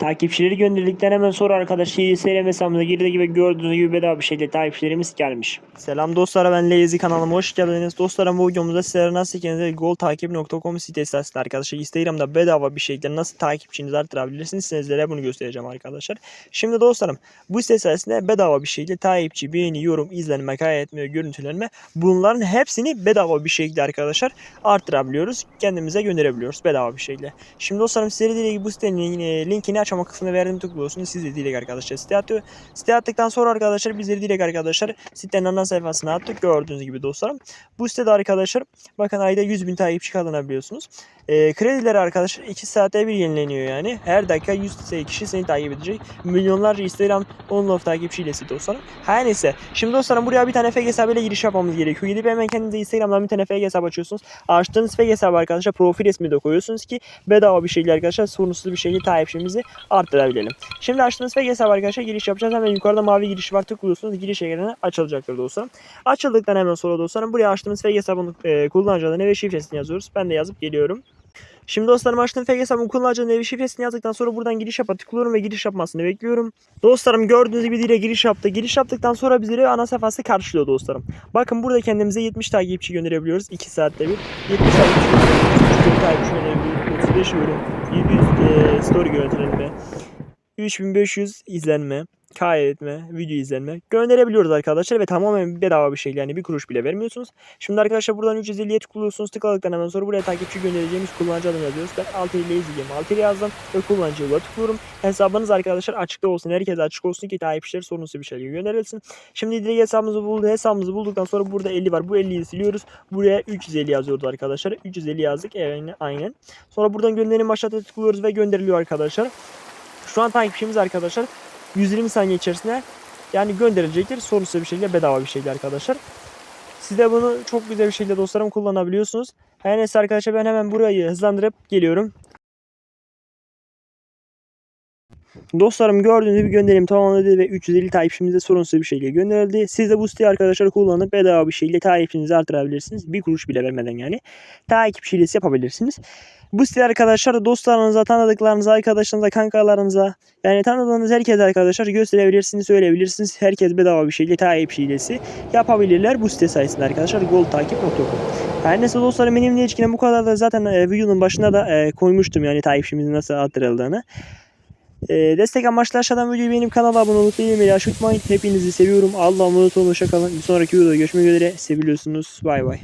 Takipçileri gönderildikten hemen sonra arkadaşlar Instagram hesabımıza girdiği gibi gördüğünüz gibi bedava bir şekilde takipçilerimiz gelmiş. Selam dostlar ben Lazy kanalıma hoş geldiniz. Dostlarım bu videomuzda sizlere nasıl kendinize goltakip.com sitesi aslında arkadaşlar. Instagram'da bedava bir şekilde nasıl takipçinizi arttırabilirsiniz sizlere bunu göstereceğim arkadaşlar. Şimdi dostlarım bu site sayesinde bedava bir şekilde takipçi, beğeni, yorum, izlenme, kaydetme, görüntülenme bunların hepsini bedava bir şekilde arkadaşlar arttırabiliyoruz. Kendimize gönderebiliyoruz bedava bir şekilde. Şimdi dostlarım sizlere dilek bu sitenin linkini açama kısmına verdim tıklıyorsunuz. Siz de dilek arkadaşlar site atıyor. Site attıktan sonra arkadaşlar bizleri dilek arkadaşlar sitenin ana sayfasına attık. Gördüğünüz gibi dostlarım. Bu sitede arkadaşlar bakın ayda 100 bin takipçi kazanabiliyorsunuz. E, kredileri arkadaşlar 2 saate bir yenileniyor yani. Her dakika 100 kişi seni takip edecek. Milyonlarca Instagram online takipçiyle site dostlarım. Her neyse. Şimdi dostlarım buraya bir tane fake hesabıyla giriş yapmamız gerekiyor. Gidip hemen kendinize Instagram'dan bir tane fake hesap açıyorsunuz. Açtığınız fake hesabı arkadaşlar profil resmi de koyuyorsunuz ki bedava bir şekilde arkadaşlar sorunsuz bir şekilde takipçimizi arttırabilelim. Şimdi açtığınız fake hesabı arkadaşlar giriş yapacağız. Hemen yukarıda mavi giriş var tıklıyorsunuz. Giriş ekranı açılacaktır dostlarım. Açıldıktan hemen sonra dostlarım buraya açtığımız fake hesabın e, kullanıcı ve şifresini yazıyoruz. Ben de yazıp geliyorum. Şimdi dostlarım açtığım fake hesabın kullanıcı ve şifresini yazdıktan sonra buradan giriş yapa tıklıyorum ve giriş yapmasını bekliyorum. Dostlarım gördüğünüz gibi dile giriş yaptı. Giriş yaptıktan sonra bizleri ana sayfası karşılıyor dostlarım. Bakın burada kendimize 70 takipçi gönderebiliyoruz 2 saatte bir. 70 takipçi gönderebiliyoruz. 3 takipçi gönderebiliyoruz. 35 yorum. 700 e, story görüntülenme. 3500 izlenme kaydetme, video izlenme gönderebiliyoruz arkadaşlar ve tamamen bedava bir şey yani bir kuruş bile vermiyorsunuz. Şimdi arkadaşlar buradan 350'ye tıklıyorsunuz. Tıkladıktan hemen sonra buraya takipçi göndereceğimiz kullanıcı adını yazıyoruz. Ben 6 ile izleyeceğim. 6 ile yazdım ve kullanıcı yola tıklıyorum. Hesabınız arkadaşlar açıkta olsun. Herkese açık olsun ki takipçiler sorunsuz bir şey gönderilsin. Şimdi direkt hesabımızı buldu. Hesabımızı bulduktan sonra burada 50 var. Bu 50'yi siliyoruz. Buraya 350 yazıyoruz arkadaşlar. 350 yazdık. Evet aynen. Sonra buradan gönderim başlata tıklıyoruz ve gönderiliyor arkadaşlar. Şu an takipçimiz arkadaşlar 120 saniye içerisinde yani gönderilecektir. Sorunsuz bir şekilde bedava bir şekilde arkadaşlar. Siz de bunu çok güzel bir şekilde dostlarım kullanabiliyorsunuz. Her neyse arkadaşlar ben hemen burayı hızlandırıp geliyorum. Dostlarım gördüğünüz gibi gönderim tamamladı ve 350 takipçimize sorunsuz bir şekilde gönderildi. Siz de bu siteyi arkadaşlar kullanıp bedava bir şekilde takipçinizi artırabilirsiniz. Bir kuruş bile vermeden yani. Takipçi hilesi yapabilirsiniz. Bu site arkadaşlar dostlarınıza, tanıdıklarınıza, arkadaşlarınıza, kankalarınıza yani tanıdığınız herkese arkadaşlar gösterebilirsiniz, söyleyebilirsiniz. Herkes bedava bir şekilde takipçi hilesi yapabilirler bu site sayesinde arkadaşlar goltakip.com. Her neyse dostlarım benimle ilişkine bu kadar da zaten e, videonun başında da e, koymuştum yani takipçimizin nasıl artırıldığını. E, destek amaçlı aşağıdan videoyu beğenip kanala abone olup bildirimleri açmayı unutmayın. Hepinizi seviyorum. Allah'a emanet olun. Hoşçakalın. Bir sonraki videoda görüşmek üzere. Seviliyorsunuz. Bay bay.